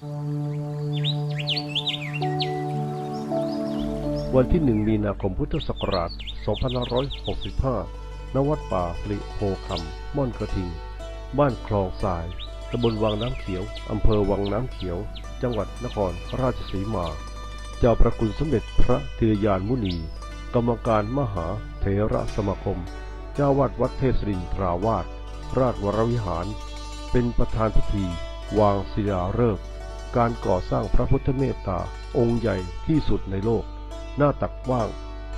วันที่1มีนาคมพุทธศักราช 2565 ณ วัดป่าสริโพคำม่อนกระทิง บ้านคลองทราย ตำบลวังน้ำเขียว อำเภอวังน้ำเขียว จังหวัดนครราชสีมา เจ้าประคุณสมเด็จพระเทยานมุนี กรรมการมหาเถระสมาคม เจ้าวาดวัดเทพศรินทราวาสราชวรวิหาร เป็นประธานพิธี วางศิลาฤกษ์ การก่อสร้างพระพุทธเมตตาองค์ใหญ่ที่สุดในโลก หน้าตักกว้าง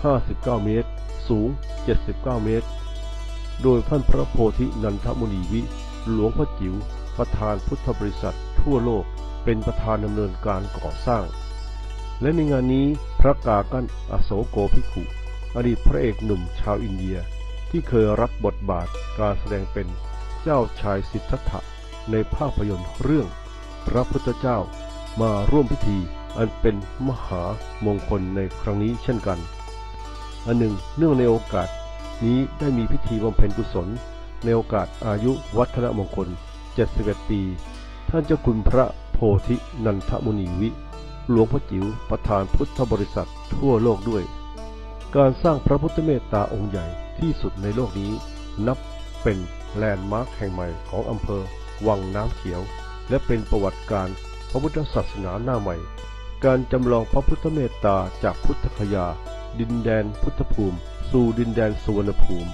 59 เมตร สูง 79 เมตร โดยท่านพระโพธินันทมุนีวิ หลวงพ่อจิ๋วประธานพุทธบริษัท ทั่วโลกเป็นประธานดำเนินการก่อสร้าง และในงานนี้พระกากันอโศโกภิกขุอดีตพระเอกหนุ่มชาวอินเดียที่เคยรับบทบาทการแสดงเป็นเจ้าชายสิทธัตถะในภาพยนตร์เรื่อง พระพุทธเจ้ามาร่วมพิธีอันเป็นมหามงคลในครั้งนี้เช่นกัน อันหนึ่งเนื่องในโอกาสนี้ได้มีพิธีบำเพ็ญกุศล ในโอกาสอายุวัฒนมงคล 71 ปี ท่านเจ้าคุณพระโพธินันทมุนีวิ หลวงพ่อจิ๋วประธานพุทธบริษัททั่วโลกด้วย การสร้างพระพุทธเมตตาองค์ใหญ่ที่สุดในโลกนี้ นับเป็นแลนด์มาร์คแห่งใหม่ของอำเภอวังน้ำเขียว และเป็นประวัติการพระพุทธศาสนาหน้าใหม่ การจำลองพระพุทธเมตตาจากพุทธคยา ดินแดนพุทธภูมิ สู่ดินแดนสุวรรณภูมิ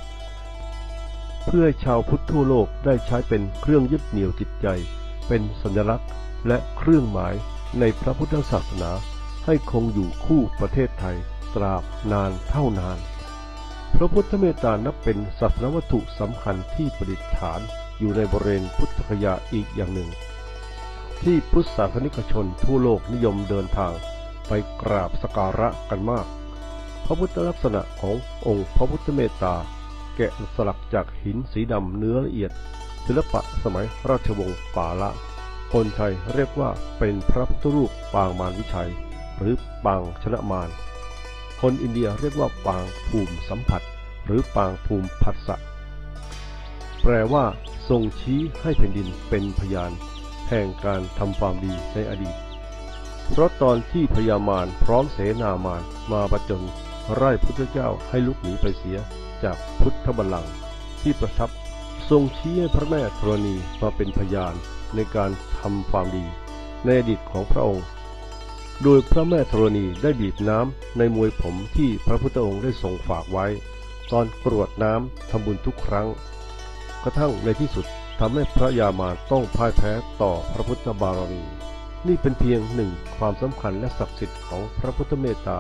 เพื่อชาวพุทธทั่วโลกได้ใช้เป็นเครื่องยึดเหนี่ยวจิตใจ เป็นสัญลักษณ์และเครื่องหมายในพระพุทธศาสนาให้คงอยู่คู่ประเทศไทย ตราบนานเท่านาน พระพุทธเมตตานับเป็นศาสนวัตถุสำคัญที่ประดิษฐานอยู่ในบริเวณพุทธคยาอีกอย่างหนึ่ง ที่พุทธศาสนิกชนทั่วโลกนิยมเดินทางไปกราบสการะกันมาก พระพุทธลักษณะขององค์พระพุทธเมตตา แกะสลักจากหินสีดำเนื้อละเอียด ศิลปะสมัยราชวงศ์ป่าละ คนไทยเรียกว่าเป็นพระพุทธรูปปางมารวิชัย หรือปางชนะมาร คนอินเดียเรียกว่าปางภูมิสัมผัส หรือปางภูมิผัสสะแปลว่าทรงชี้ให้แผ่นดินเป็นพยาน แห่งการทำความดีในอดีต เพราะตอนที่พญามารพร้อมเสนามารมาประจนไล่พุทธเจ้าให้ลุกหนีไปเสียจากพุทธบัลลังก์ที่ประทับทรงชี้ให้พระแม่ธรณีมาเป็นพยานในการทำความดีในอดีตของพระองค์ โดยพระแม่ธรณีได้บีบน้ำในมวยผมที่พระพุทธองค์ได้ทรงฝากไว้ ตอนกรวดน้ำทำบุญทุกครั้ง กระทั่งในที่สุด ทำให้พระยามารต้องพ่ายแพ้ต่อพระพุทธบารมี นี่เป็นเพียงหนึ่งความสำคัญและศักดิ์สิทธิ์ของพระพุทธเมตตา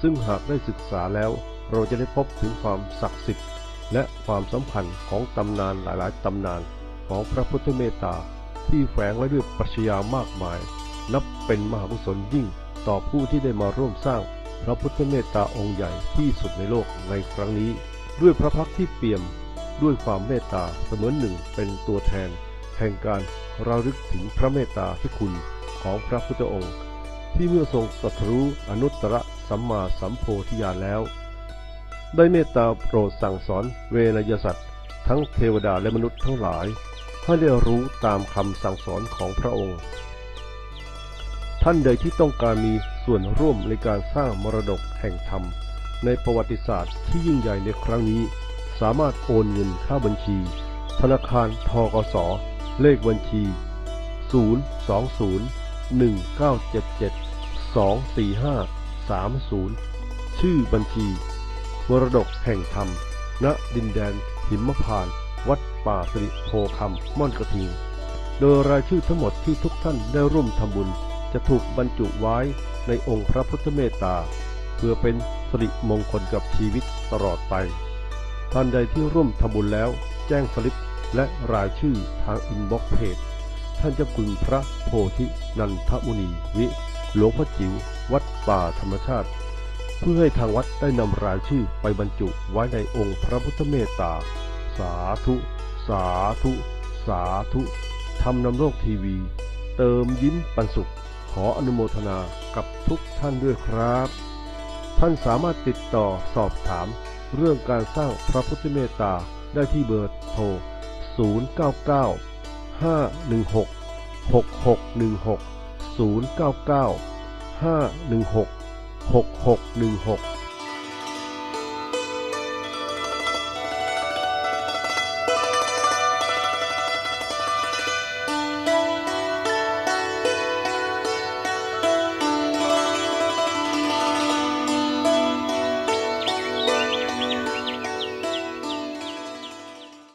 ซึ่งหากได้ศึกษาแล้วเราจะได้พบถึงความศักดิ์สิทธิ์ และความสัมพันธ์ของตำนานหลายๆตำนานของพระพุทธเมตตา ที่แฝงไว้ด้วยปรัชญามากมาย นับเป็นมหากุศลยิ่งต่อผู้ที่ได้มาร่วมสร้างพระพุทธเมตตาองค์ใหญ่ที่สุดในโลกในครั้งนี้ ด้วยพระพักตร์ที่เปี่ยม ด้วยความเมตตาเสมือนหนึ่งเป็นตัวแทน แห่งการระลึกถึงพระเมตตาที่คุณของพระพุทธองค์ ที่เมื่อทรงตรัสรู้อนุตตรสัมมาสัมโพธิญาณแล้ว ได้เมตตาโปรดสั่งสอนเวนยสัตว์ทั้งเทวดาและมนุษย์ทั้งหลายให้ได้รู้ตามคำสั่งสอนของพระองค์ ท่านใดที่ต้องการมีส่วนร่วมในการสร้างมรดกแห่งธรรม ในประวัติศาสตร์ที่ยิ่งใหญ่ในครั้งนี้ สามารถโอนเงินเข้าบัญชี ธนาคารทกส เลขบัญชี 020197724530 ชื่อบัญชีมรดกแห่งธรรม ณ ดินแดนหิมพาน วัดป่าสิริโพคำม่อนกระทิง โดยรายชื่อทั้งหมดที่ทุกท่านได้ร่วมทำบุญ จะถูกบรรจุไว้ในองค์พระพุทธเมตตา เพื่อเป็นสิริมงคลกับชีวิตตลอดไป ท่านใดที่ร่วมทำบุญแล้ว แจ้งสลิปและรายชื่อทางอินบ็อกซ์เพจท่านเจ้าคุณพระโพธินันทมุนีวิหลวงพ่อจิ๋ววัดป่าธรรมชาติ เพื่อให้ทางวัดได้นำรายชื่อไปบรรจุไว้ในองค์พระพุทธเมตตา สาธุ สาธุ สาธุทำนำโลกทีวี เติมยิ้มปันสุข ขออนุโมทนากับทุกท่านด้วยครับ ท่านสามารถติดต่อสอบถาม เรื่องการสร้างพระพุทธเมตตาได้ที่เบอร์โทร 099 516 6616 099 516 6616